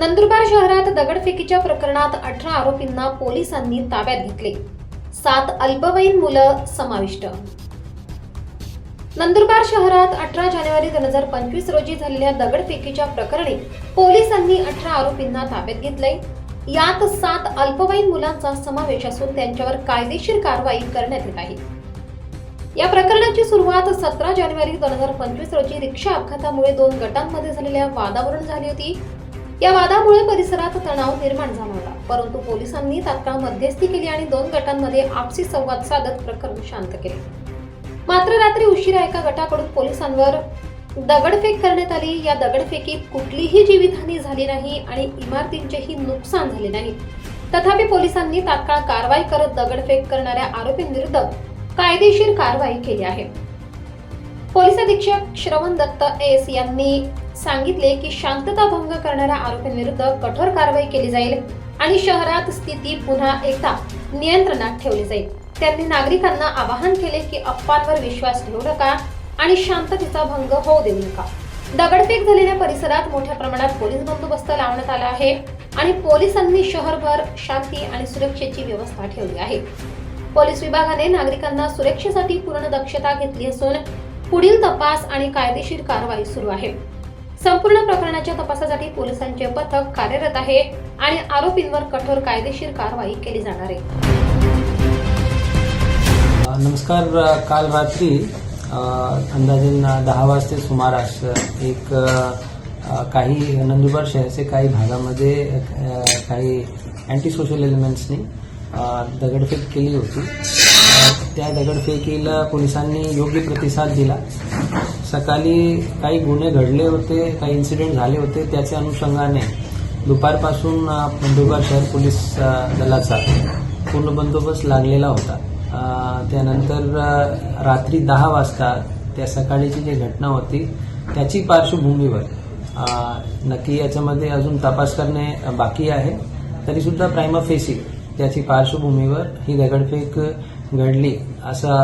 नंदुरबार शहरात दगडफेकीच्या प्रकरणात अठरा आरोपींना पोलिसांनी ताब्यात घेतले. सात अल्पवयीन मुलं समाविष्ट. नंदुरबार शहरात अठरा जानेवारी दोन हजार पंचवीस रोजी झालेल्या दगडफेकीच्या प्रकरणी पोलिसांनी अठरा आरोपींना ताब्यात घेतले यात सात अल्पवयीन मुलांचा समावेश असून त्यांच्यावर कायदेशीर कारवाई करण्यात येत आहे. या प्रकरणाची सुरुवात सतरा जानेवारी दोन हजार पंचवीस रोजी रिक्षा अपघातामुळे दोन गटांमध्ये झालेल्या वादावरून झाली होती. या वादामुळे परिसरात तणाव निर्माण झाला. होता परंतु पोलिसांनी तात्काळ मध्यस्थी केली आणि दोन गटांमध्ये आपसी संवाद साधत प्रकरण शांत केले. मात्र रात्री उशिरा एका गटाकडून पोलिसांवर दगडफेक करण्यात आली. या दगडफेकीत कुठलीही जीवितहानी झाली नाही आणि इमारतींचेही नुकसान झाले नाही. तथापि पोलिसांनी तात्काळ कारवाई करत दगडफेक करणाऱ्या आरोपींविरुद्ध कायदेशीर कारवाई केली आहे. पोलीस अधीक्षक श्रवण दत्त एस यांनी सांगितले की शांतता भंग करणाऱ्या आरोपींविरुद्ध कठोर कारवाई केली जाईल आणि शहरात स्थिती पुन्हा एकदा नियंत्रणात ठेवली जाईल. त्यांनी नागरिकांना आवाहन केले की अफवांवर विश्वास ठेवू नका आणि शांततेचा भंग होऊ देऊ नका. दगडफेक झालेल्या परिसरात मोठ्या प्रमाणात पोलीस बंदोबस्त लावण्यात आला आहे आणि पोलिसांनी शहरभर शांती आणि सुरक्षेची व्यवस्था ठेवली आहे. पोलीस विभागाने नागरिकांना सुरक्षेसाठी पूर्ण दक्षता घेतली असून पुढील तपास आणि कायदेशीर कारवाई सुरू आहे. संपूर्ण प्रकरणाच्या तपासासाठी पोलिसांचे पथक कार्यरत आहे आणि आरोपींवर कठोर कायदेशीर कारवाई केली जाणार आहे. नमस्कार काल रात्री अंदाजे दहा वाजते सुमारास एक काही नंदुरबार शहराचे काही भागामध्ये काही अँटी सोशल एलिमेंट्सनी दगडफेक केली होती. त्या दगडफेकीला पोलिसांनी योग्य प्रतिसाद दिला. सकाळी काही गुन्हे घडले होते काही इन्सिडेंट झाले होते त्याच्या अनुषंगाने दुपारपासून नंदुरबार शहर पोलीस दलाचा पूर्ण बंदोबस्त लागलेला होता. त्यानंतर रात्री दहा वाजता त्या सकाळीची जी घटना होती त्याची पार्श्वभूमीवर नक्की याच्यामध्ये अजून तपास करणे बाकी आहे. तरीसुद्धा प्रायमा फेसी त्याची पार्श्वभूमीवर ही दगडफेक घडली. असा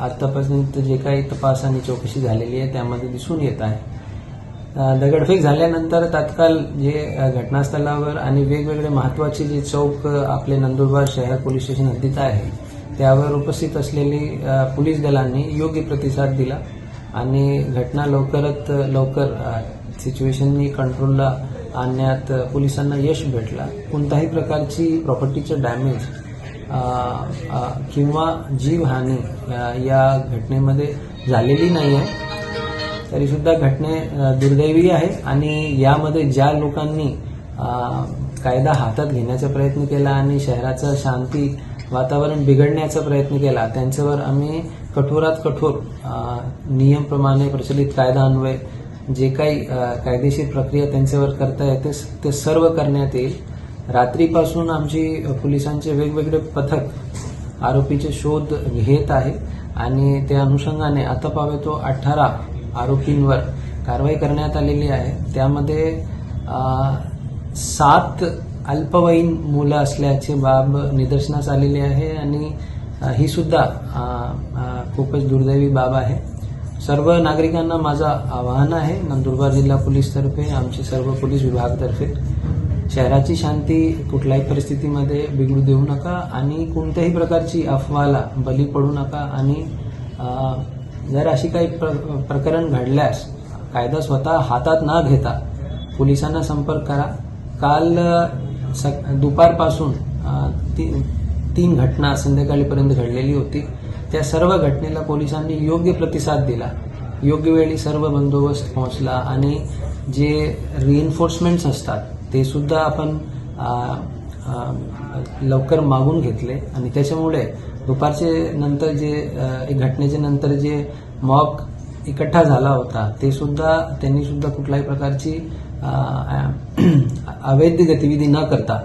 आतापर्यंत जे काही तपास आणि चौकशी झालेली आहे त्यामध्ये दिसून येत आहे. दगडफेक झाल्यानंतर तात्काळ जे घटनास्थळावर आणि वेगवेगळे महत्त्वाचे जे चौक आपले नंदुरबार शहर पोलीस स्टेशन हद्दीत आहे त्यावर उपस्थित असलेली पोलीस दलांनी योग्य प्रतिसाद दिला आणि घटना लवकरात लवकर सिच्युएशननी कंट्रोलला आणण्यात पोलिसांना यश भेटला. कोणत्याही प्रकारची प्रॉपर्टीचं डॅमेज किंवा जीवहानी या घटनेमध्ये झालेली नाही आहे तरीसुद्धा घटने दुर्दैवी आहे आणि यामध्ये ज्या लोकांनी कायदा हातात घेण्याचा प्रयत्न केला आणि शहराचं शांती वातावरण बिघडण्याचा प्रयत्न केला त्यांच्यावर आम्ही कठोरात कठोर नियमप्रमाणे प्रचलित कायदा अन्वय जे काही कायदेशीर प्रक्रिया त्यांच्यावर करता येते ते सर्व करण्यात येईल. रात्रीपासून आमची पोलिसांचे वेगवेगळे पथक आरोपीचे शोध घेत आहे आणि त्या अनुषंगाने आता पावे तो अठरा आरोपींवर कारवाई करण्यात आलेली आहे. त्यामध्ये सात अल्पवयीन मुलं असल्याची बाब निदर्शनास आलेली आहे आणि ही सुद्धा खूपच दुर्दैवी बाब आहे. सर्व नागरिकांना माझं आवाहन आहे नंदुरबार जिल्हा पोलीसतर्फे आमचे सर्व पोलीस विभागातर्फे. शहराची शांती कुठल्याही परिस्थितीमध्ये बिघडू देऊ नका आणि कोणत्याही प्रकारची अफवाला बली पडू नका आणि जर अशी काही प्र प्रकरण घडल्यास कायदा स्वतः हातात न घेता पोलिसांना संपर्क करा. काल सक दुपारपासून ती तीन घटना संध्याकाळीपर्यंत घडलेली होती. त्या सर्व घटनेला पोलिसांनी योग्य प्रतिसाद दिला. योग्य वेळी सर्व बंदोबस्त पोहोचला आणि जे रिएन्फोर्समेंट्स असतात ते सुद्धा आपण लवकर मागून घेतले. आणि त्याच्यामुळे दुपारचे नंतर जे एक घटनेच्या नंतर जे मॉक इकट्ठा झाला होता ते सुद्धा त्यांनी सुद्धा कुठल्याही प्रकारची अवैध गतिविधी न करता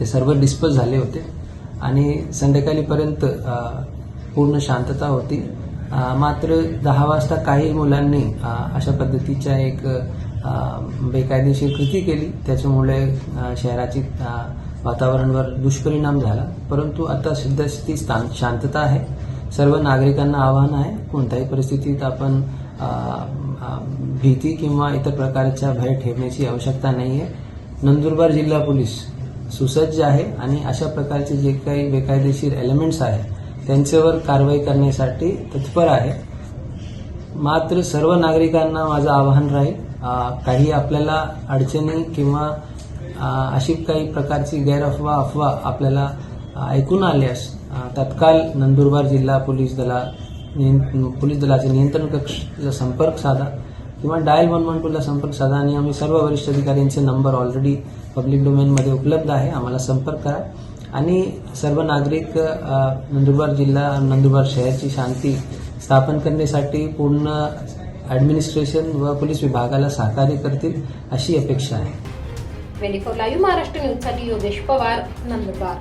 ते सर्व डिस्पोज झाले होते. आणि संध्याकाळीपर्यंत पूर्ण शांतता होती. मात्र दहा वाजता काही मुलांनी अशा पद्धतीच्या एक बेकायदेशीर कृती केली. त्याच्यामुळे शहराची वातावरणावर दुष्परिणाम झाला. परंतु आता सद्यस्थिती स्थान शांतता आहे. सर्व नागरिकांना आव्हान आहे. कोणत्याही परिस्थितीत आपण भीती किंवा इतर प्रकारच्या भय ठेवण्याची आवश्यकता नाही आहे नंदुरबार जिल्हा पोलीस सुसज्ज आहे आणि अशा प्रकारचे जे काही बेकायदेशीर एलिमेंट्स आहेत त्यांच्यावर कारवाई करण्यासाठी तत्पर आहे. मात्र सर्व नागरिकांना माझं आवाहन राहील काही आपल्याला अडचणी किंवा अशी काही प्रकारची गैरअफवा अफवा आपल्याला ऐकून आल्यास तत्काल तत्काळ नंदुरबार जिल्हा पोलीस दला पोलीस दलाचे नियंत्रण कक्षला संपर्क साधा किंवा डायल वन वन टूला संपर्क साधा आणि आम्ही सर्व वरिष्ठ अधिकाऱ्यांचे नंबर ऑलरेडी पब्लिक डोमेनमध्ये उपलब्ध आहे. आम्हाला संपर्क करा. आणि सर्व नागरिक नंदुरबार जिल्हा नंदुरबार शहराची शांती स्थापन करण्यासाठी पूर्ण ॲडमिनिस्ट्रेशन व पोलीस विभागाला सहकार्य करतील अशी अपेक्षा आहे. ट्वेंटी फोर लाईव्ह महाराष्ट्र न्यूजसाठी योगेश पवार नंदुरबार.